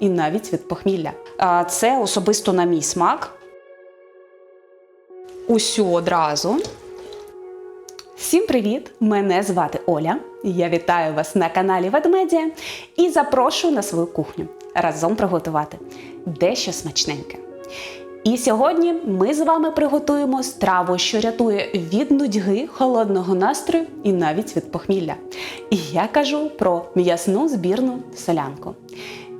і навіть від похмілля. А Це особисто на мій смак. Усю одразу. Всім привіт! Мене звати Оля. Я вітаю вас на каналі Ведмедія і запрошую на свою кухню разом приготувати дещо смачненьке. І сьогодні ми з вами приготуємо страву, що рятує від нудьги, холодного настрою і навіть від похмілля. І я кажу про м'ясну збірну солянку.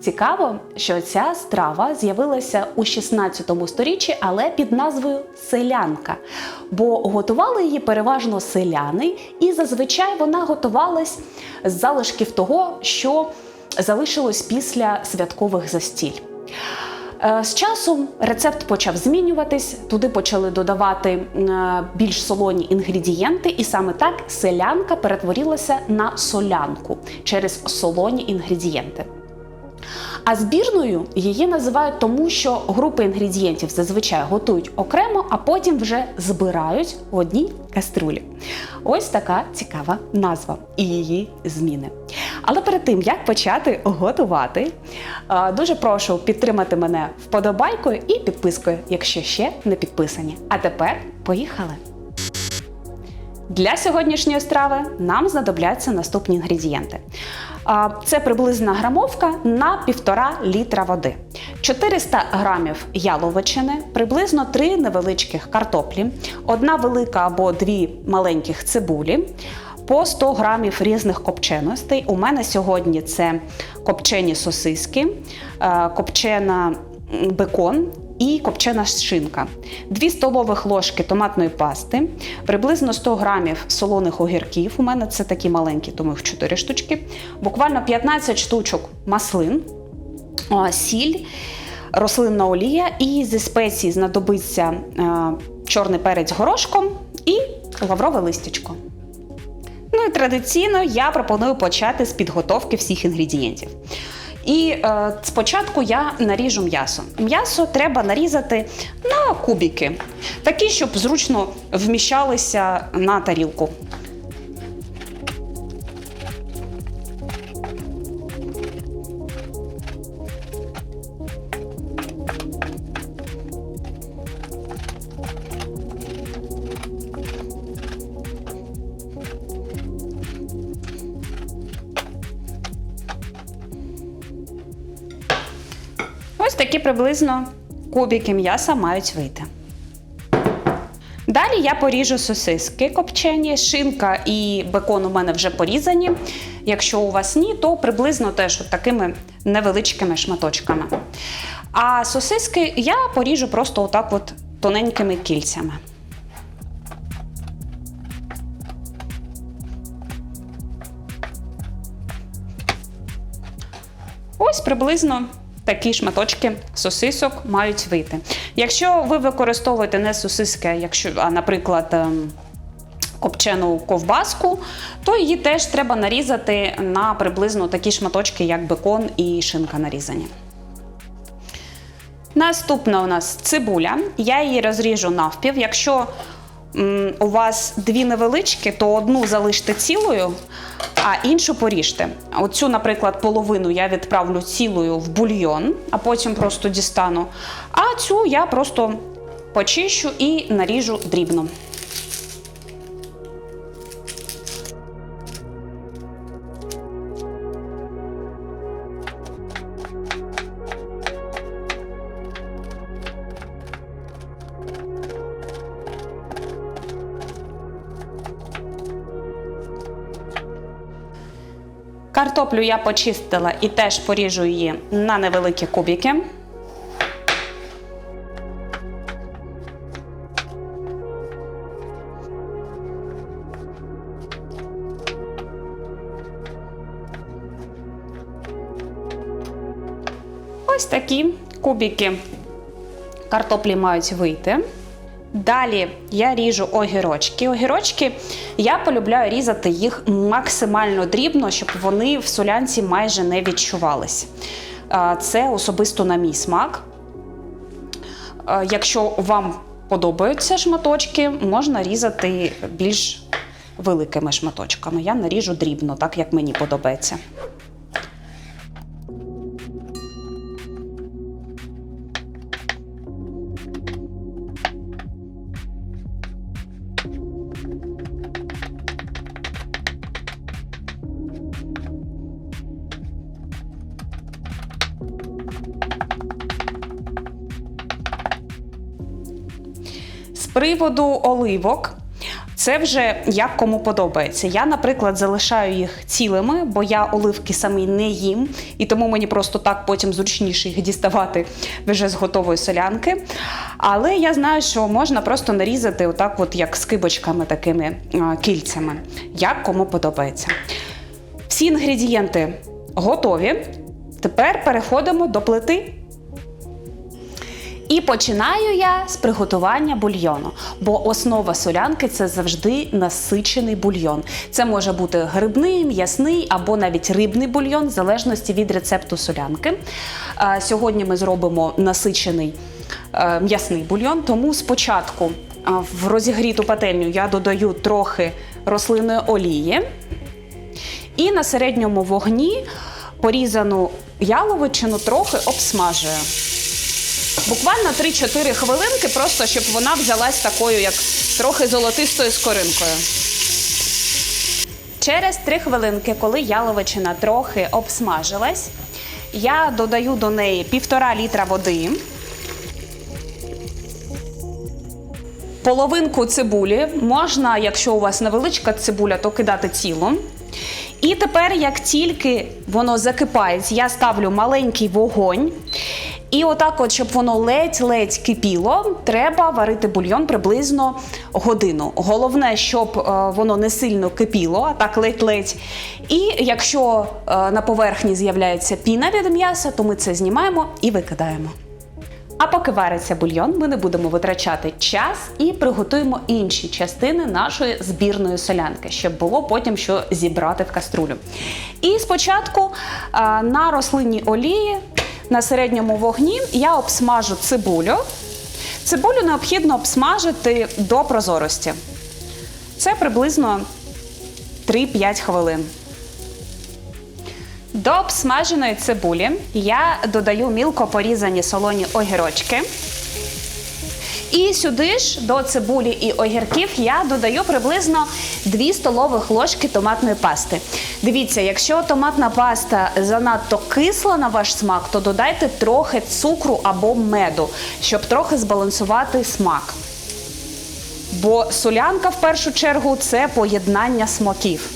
Цікаво, що ця страва з'явилася у 16 сторіччі, але під назвою селянка. Бо готували її переважно селяни, і зазвичай вона готувалась з залишків того, що залишилось після святкових застіль. Е, З часом рецепт почав змінюватись, туди почали додавати е, більш солоні інгредієнти, і саме так селянка перетворилася на солянку через солоні інгредієнти. А збірною її називають тому, що групи інгредієнтів зазвичай готують окремо, а потім вже збирають в одній каструлі. Ось така цікава назва і її зміни. Але перед тим як почати готувати, е, дуже прошу підтримати мене вподобайкою і підпискою, якщо ще не підписані. А тепер поїхали! Для сьогоднішньої страви нам знадобляться наступні інгредієнти. Це приблизна грамовка на 1,5 літра води, 400 грамів яловичини, приблизно 3 невеличких картоплі, одна велика або дві маленьких цибулі, по 100 грамів різних копченостей. У мене сьогодні це копчені сосиски, е, копчена бекон і копчена шинка, 2 столових ложки томатної пасти, приблизно 100 грамів солоних огірків. У мене це такі маленькі, тому їх 4 штучки, буквально 15 штучок маслин, сіль, рослинна олія і зі спецій знадобиться е, чорний перець горошком і лаврове листячко. Ну і традиційно я пропоную почати з підготовки всіх інгредієнтів. І е, спочатку я наріжу м'ясо. М'ясо треба нарізати на кубики, такі, щоб зручно вміщалися на тарілку. Ось такі приблизно кубики м'яса мають вийти. Далі я поріжу сосиски копчені, шинка і бекон у мене вже порізані. Якщо у вас ні, то приблизно теж от такими невеличкими шматочками. А сосиски я поріжу просто отак от тоненькими кільцями. Ось приблизно такі шматочки сосисок мають вийти. Якщо ви використовуєте не сосиски, якщо, а, наприклад, ем, копчену ковбаску, то її теж треба нарізати на приблизно такі шматочки, як бекон і шинка нарізані. Наступна у нас цибуля. Я її розріжу навпів. Якщо у вас дві невеличкі, то одну залиште цілою, а іншу поріжте. Оцю, наприклад, половину я відправлю цілою в бульйон, а потім просто дістану. А цю я просто почищу і наріжу дрібно. Картоплю я почистила і теж поріжу її на невеликі кубики. Ось такі кубики картоплі мають вийти. Далі я ріжу огірочки. Огірочки я полюбляю різати їх максимально дрібно, щоб вони в солянці майже не відчувались. Це особисто на мій смак. Якщо вам подобаються шматочки, можна різати більш великими шматочками. Я наріжу дрібно, так як мені подобається. Приводу оливок. Це вже як кому подобається. Я, наприклад, залишаю їх цілими, бо я оливки самі не їм, і тому мені просто так потім зручніше їх діставати вже з готової солянки. Але я знаю, що можна просто нарізати отак, от як скибочками такими кільцями, як кому подобається. Всі інгредієнти готові. Тепер переходимо до плити. І починаю я з приготування бульйону, бо основа солянки це завжди насичений бульйон. Це може бути грибний, м'ясний або навіть рибний бульйон, в залежності від рецепту солянки. Сьогодні ми зробимо насичений е, м'ясний бульйон, тому спочатку в розігріту пательню я додаю трохи рослинної олії. І на середньому вогні порізану яловичину трохи обсмажую. Буквально 3-4 хвилинки, просто щоб вона взялась такою, як трохи золотистою скоринкою. Через 3 хвилинки, коли яловичина трохи обсмажилась, я додаю до неї півтора літра води, половинку цибулі. Можна, якщо у вас невеличка цибуля, то кидати цілу. І тепер, як тільки воно закипає, я ставлю маленький вогонь. І отак, от, щоб воно ледь-ледь кипіло, треба варити бульйон приблизно годину. Головне, щоб е, воно не сильно кипіло, а так ледь-ледь. І якщо е, на поверхні з'являється піна від м'яса, то ми це знімаємо і викидаємо. А поки вариться бульйон, ми не будемо витрачати час і приготуємо інші частини нашої збірної солянки, щоб було потім що зібрати в каструлю. І спочатку а, на рослинній олії на середньому вогні я обсмажу цибулю. Цибулю необхідно обсмажити до прозорості. Це приблизно 3-5 хвилин. До обсмаженої цибулі я додаю мілко порізані солоні огірочки. І сюди ж до цибулі і огірків я додаю приблизно 2 столових ложки томатної пасти. Дивіться, якщо томатна паста занадто кисла на ваш смак, то додайте трохи цукру або меду, щоб трохи збалансувати смак. Бо солянка в першу чергу це поєднання смаків.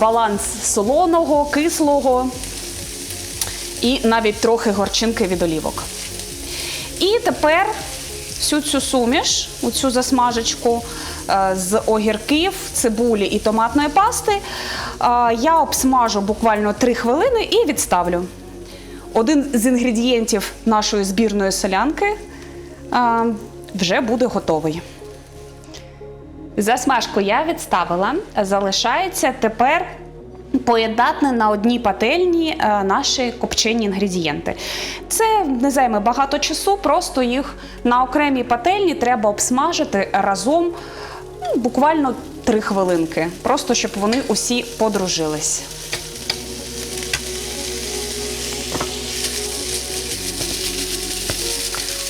Баланс солоного, кислого і навіть трохи горчинки від олівок. І тепер всю цю суміш, цю засмажечку е, з огірків, цибулі і томатної пасти е, я обсмажу буквально 3 хвилини і відставлю. Один з інгредієнтів нашої збірної солянки е, вже буде готовий. Засмажку я відставила. Залишається тепер поєднати на одній пательні е, наші копчені інгредієнти. Це не займе багато часу, просто їх на окремій пательні треба обсмажити разом ну, буквально 3 хвилинки, просто щоб вони усі подружились.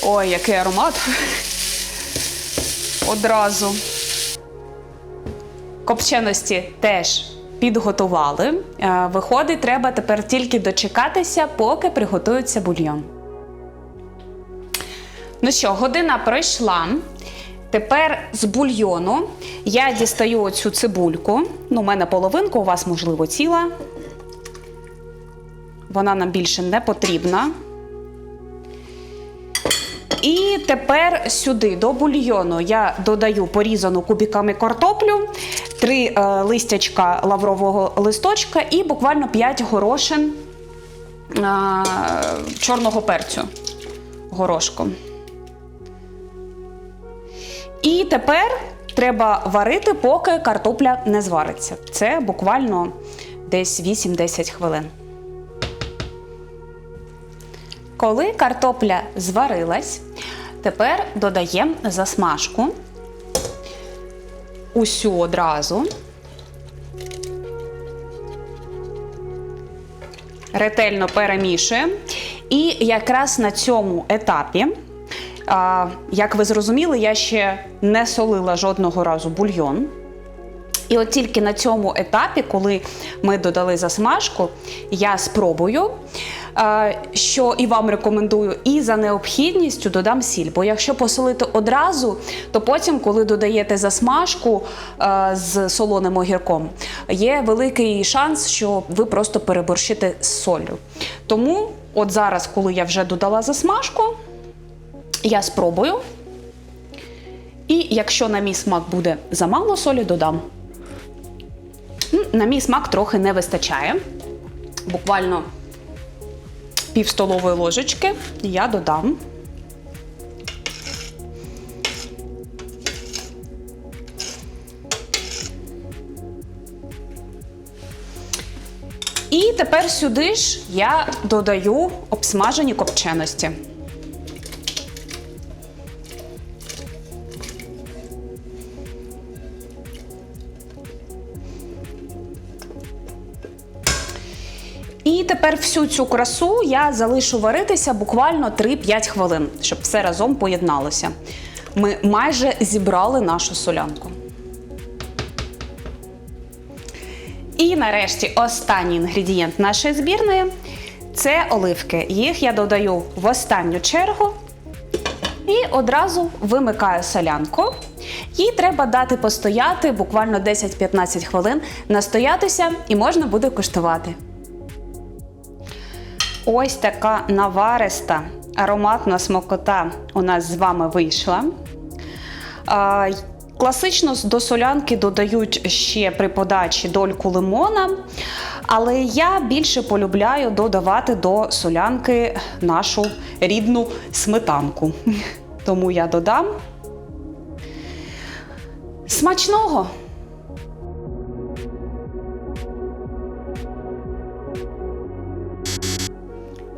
Ой, який аромат! Одразу. Копченості теж підготували. Е, Виходить, треба тепер тільки дочекатися, поки приготується бульйон. Ну що, година пройшла. Тепер з бульйону я дістаю оцю цибульку. Ну, у мене половинка, у вас, можливо, ціла. Вона нам більше не потрібна. І тепер сюди до бульйону я додаю порізану кубиками картоплю, три е, листячка лаврового листочка і буквально 5 горошин е, чорного перцю горошком. І тепер треба варити, поки картопля не звариться. Це буквально десь 8-10 хвилин. Коли картопля зварилась, тепер додаємо засмажку усю одразу. Ретельно перемішуємо. І якраз на цьому етапі, як ви зрозуміли, я ще не солила жодного разу бульйон. І от тільки на цьому етапі, коли ми додали засмажку, я спробую, е, що і вам рекомендую, і за необхідністю додам сіль. Бо якщо посолити одразу, то потім, коли додаєте засмажку е, з солоним огірком, є великий шанс, що ви просто переборщите з солью. Тому, от зараз, коли я вже додала засмажку, я спробую. І якщо на мій смак буде замало солі, додам. На мій смак трохи не вистачає. Буквально пів столової ложечки я додам. І тепер сюди ж я додаю обсмажені копченості. Тепер всю цю красу я залишу варитися буквально 3-5 хвилин, щоб все разом поєдналося. Ми майже зібрали нашу солянку. І нарешті останній інгредієнт нашої збірної це оливки. Їх я додаю в останню чергу і одразу вимикаю солянку. Їй треба дати постояти буквально 10-15 хвилин, настоятися і можна буде куштувати. Ось така навариста ароматна смакота у нас з вами вийшла. Класично до солянки додають ще при подачі дольку лимона, але я більше полюбляю додавати до солянки нашу рідну сметанку. Тому я додам смачного!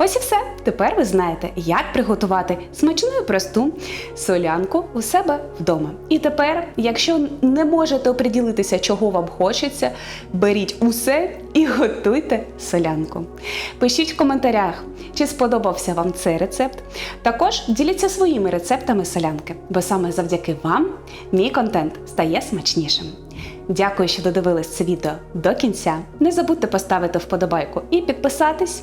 Ось і все. Тепер ви знаєте, як приготувати смачну і просту солянку у себе вдома. І тепер, якщо не можете оприділитися, чого вам хочеться, беріть усе і готуйте солянку. Пишіть в коментарях, чи сподобався вам цей рецепт. Також діліться своїми рецептами солянки, бо саме завдяки вам мій контент стає смачнішим. Дякую, що додивились це відео до кінця. Не забудьте поставити вподобайку і підписатись.